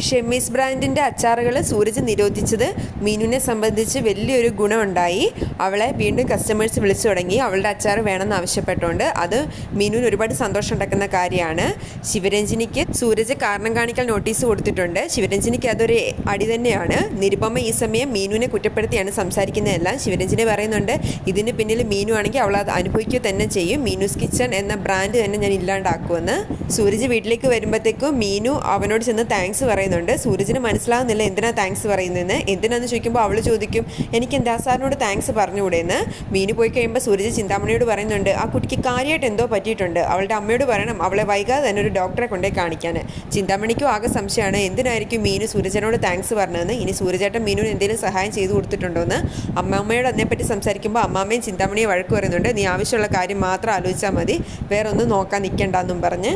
Chemise ബ്രാൻഡിന്റെ അച്ചാറുകൾ സൂരജ് നിരോധിച്ചത് മീനുവിനെ സംബന്ധിച്ച് വലിയൊരു ഗുണമുണ്ടായി. അവളെ വീണ്ടും കസ്റ്റമേഴ്സ് വിളിച്ചു തുടങ്ങി. അവളുടെ അച്ചാർ വേണമെന്ന് ആവശ്യപ്പെട്ടുകൊണ്ട് അത് മീനുവിന് ഒരുപാട് സന്തോഷം ഉണ്ടാക്കുന്ന കാര്യമാണ്. ശിവരഞ്ജിനിക്ക് സൂരജ് കാരണം കാണിക്കൽ നോട്ടീസ് കൊടുത്തിട്ടുണ്ട്. ശിവരഞ്ജിനിക്ക് അതൊരു അടി തന്നെയാണ്. നിരുപമ ഈ സമയം മീനുവിനെ കുറ്റപ്പെടുത്തിയാണ് സംസാരിക്കുന്നതെല്ലാം ശിവരഞ്ജിനി പറയുന്നുണ്ട് ഇതിന് പിന്നിൽ മീനു ആണെങ്കിൽ അവൾ അത് അനുഭവിക്കുക തന്നെ ചെയ്യും. മീനുസ് കിച്ചൺ എന്ന ബ്രാൻഡ് തന്നെ ഞാൻ ഇല്ലാണ്ടാക്കുമെന്ന്. സൂരജ് വീട്ടിലേക്ക് വരുമ്പോഴത്തേക്കും മീനു അവനോട് ചെന്ന് താങ്ക്സ് പറയുന്നുണ്ട്. സൂരജിന് മനസ്സിലാകുന്നില്ല എന്തിനാ താങ്ക്സ് പറയുന്നതെന്ന്. എന്തിനാന്ന് ചോദിക്കുമ്പോൾ അവൾ ചോദിക്കും എനിക്ക് എന്താ സാറിനോട് താങ്ക്സ് പറഞ്ഞുകൂടെയെന്ന്? മീന് പോയി കഴിയുമ്പോൾ സൂരജ് ചിന്താമണിയോട് പറയുന്നുണ്ട് ആ കുട്ടിക്ക് കാര്യമായിട്ട് എന്തോ പറ്റിയിട്ടുണ്ട്. അവളുടെ അമ്മയോട് പറയണം അവളെ വൈകാതെ തന്നെ ഒരു ഡോക്ടറെ കൊണ്ടേ കാണിക്കാൻ ചിന്താമണിക്കും ആകെ സംശയമാണ് എന്തിനായിരിക്കും മീന് സൂരജനോട് താങ്ക്സ് പറഞ്ഞതെന്ന്? ഇനി സൂരജേട്ടൻ മീനുവിന് എന്തെങ്കിലും സഹായം ചെയ്തു കൊടുത്തിട്ടുണ്ടോ എന്ന് അമ്മമ്മയോട് അതിനെപ്പറ്റി സംസാരിക്കുമ്പോൾ അമ്മാമ്മയും ചിന്താമണിയെ വഴക്ക് പറയുന്നുണ്ട് നീ ആവശ്യമുള്ള കാര്യം മാത്രം ആലോചിച്ചാൽ മതി. വേറൊന്നും നോക്കാൻ നിൽക്കണ്ടെന്നും പറഞ്ഞ്.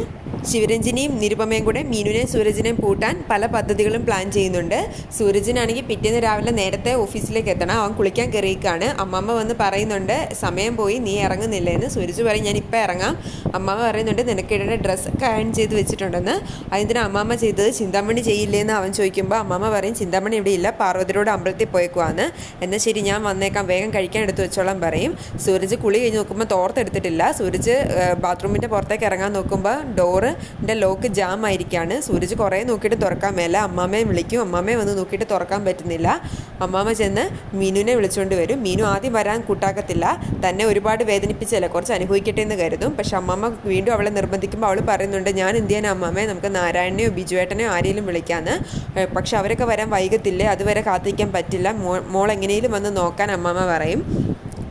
ശിവരഞ്ജിനിയും നിരുപമയും കൂടെ മീനുവിനെയും സൂരജിനെയും പൂട്ടാൻ പല പദ്ധതികളും പ്ലാൻ ചെയ്യുന്നുണ്ട്. സൂരജിനാണെങ്കിൽ പിറ്റേന്ന് രാവിലെ നേരത്തെ ഓഫീസിലേക്ക് എത്തണം. അവൻ കുളിക്കാൻ കയറിയേക്കാണ് അമ്മമ്മ വന്ന് പറയുന്നുണ്ട് സമയം പോയി നീ ഇറങ്ങുന്നില്ല? എന്ന് സൂരജ് പറയും ഞാൻ ഇപ്പം ഇറങ്ങാം. അമ്മമ്മ പറയുന്നുണ്ട് നിനക്കിടയുടെ ഡ്രസ്സൊക്കെ അയൺ ചെയ്ത് വെച്ചിട്ടുണ്ടെന്ന്. അതിന് അമ്മമ്മ ചെയ്തത്? ചിന്താമണി ചെയ്യില്ലേന്ന് അവൻ ചോദിക്കുമ്പോൾ അമ്മമ്മ പറയും ചിന്താമണി ഇവിടെ ഇല്ല പാർവതിയോട് അമ്പലത്തിൽ പോയേക്കുവാന്ന്. എന്നാൽ ശരി ഞാൻ വന്നേക്കാം വേഗം കഴിക്കാൻ എടുത്ത് വെച്ചോളാം പറയും. സൂരജ് കുളി കഴിഞ്ഞ് നോക്കുമ്പോൾ തോർത്തെടുത്തിട്ടില്ല സൂരജ് ബാത്റൂമിന്റെ പുറത്തേക്ക് ഇറങ്ങാൻ നോക്കുമ്പോൾ ഡോറിന്റെ ലോക്ക് ജാം ആയിരിക്കുകയാണ് സൂരജ് കുറേ നോക്കിയിട്ട് തുറക്കാൻ മേല. അമ്മാമ്മയെ വിളിക്കും. അമ്മാമ്മയെ വന്ന് നോക്കിയിട്ട് തുറക്കാൻ പറ്റുന്നില്ല. അമ്മാമ്മ ചെന്ന് മീനുവിനെ വിളിച്ചുകൊണ്ട് വരും. മീനു ആദ്യം വരാൻ കൂട്ടാക്കത്തില്ല. തന്നെ ഒരുപാട് വേദനിപ്പിച്ചല്ല? കുറച്ച് അനുഭവിക്കട്ടെ എന്ന് കരുതും. പക്ഷെ അമ്മാമ്മ വീണ്ടും അവളെ നിർബന്ധിക്കുമ്പോൾ അവൾ പറയുന്നുണ്ട് ഞാൻ എന്ത് ചെയ്യാൻ അമ്മാമ്മയെ നമുക്ക് നാരായണനെയോ ബിജുവേട്ടനെയോ ആരെയും വിളിക്കാമെന്ന് പക്ഷെ അവരൊക്കെ വരാൻ വൈകത്തില്ലേ? അതുവരെ കാത്തിരിക്കാൻ പറ്റില്ല. മോൾ എങ്ങനെയും വന്ന് നോക്കാൻ അമ്മാമ്മ പറയും.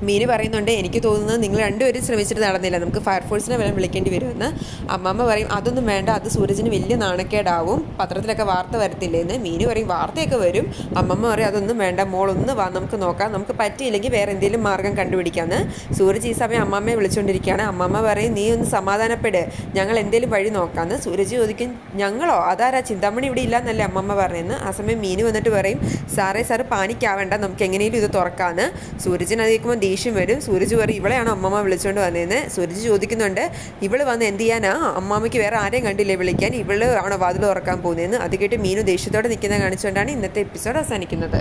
മീന് പറയുന്നുണ്ട് എനിക്ക് തോന്നുന്നത് നിങ്ങൾ രണ്ടുപേരും ശ്രമിച്ചിട്ട് നടന്നില്ല. നമുക്ക് ഫയർഫോഴ്സിനെ വേണം വിളിക്കേണ്ടി വരുമെന്ന്. അമ്മമ്മ പറയും അതൊന്നും വേണ്ട അത് സൂരജിന് വലിയ നാണക്കേടാവും. പത്രത്തിലൊക്കെ വാർത്ത വരത്തില്ലേന്ന്. മീന് പറയും വാർത്തയൊക്കെ വരും. അമ്മമ്മ പറയും അതൊന്നും വേണ്ട മോളൊന്ന് വാ നമുക്ക് നോക്കാം. നമുക്ക് പറ്റിയില്ലെങ്കിൽ വേറെ എന്തെങ്കിലും മാർഗം കണ്ടുപിടിക്കാമെന്ന് സൂരജ് ഈ സമയം അമ്മമ്മയെ വിളിച്ചുകൊണ്ടിരിക്കുകയാണ് അമ്മമ്മ പറയും നീ ഒന്ന് സമാധാനപ്പെട്. ഞങ്ങൾ എന്തെങ്കിലും വഴി നോക്കാമെന്ന് സൂരജ് ചോദിക്കും ഞങ്ങളോ? അതാരാ? ചിന്താമണി ഇവിടെ ഇല്ലാന്നല്ലേ അമ്മമ്മ പറയുന്നത് ആ സമയം മീന് വന്നിട്ട് പറയും സാറേ സാറ് പാനിക്കാവേണ്ട. നമുക്ക് എങ്ങനെയും ഇത് തുറക്കാമെന്ന് സൂരജിനെ അറിയിക്കുമ്പോൾ ദേഷ്യം വരും. സൂരജ് പറയും ഇവളെയാണ് അമ്മമ്മ വിളിച്ചുകൊണ്ട് വന്നതെന്ന് സൂരജ് ചോദിക്കുന്നുണ്ട് ഇവൾ വന്ന് എന്ത് ചെയ്യാനാ? അമ്മാമ്മയ്ക്ക് വേറെ ആരെയും കണ്ടില്ലേ വിളിക്കാൻ? ഇവൾ ആണോ വാതിൽ തുറക്കാൻ പോകുന്നതെന്ന് അത് കേട്ട് മീനു ദേഷ്യത്തോടെ നിൽക്കുന്ന കാണിച്ചുകൊണ്ടാണ് ഇന്നത്തെ എപ്പിസോഡ് അവസാനിക്കുന്നത്.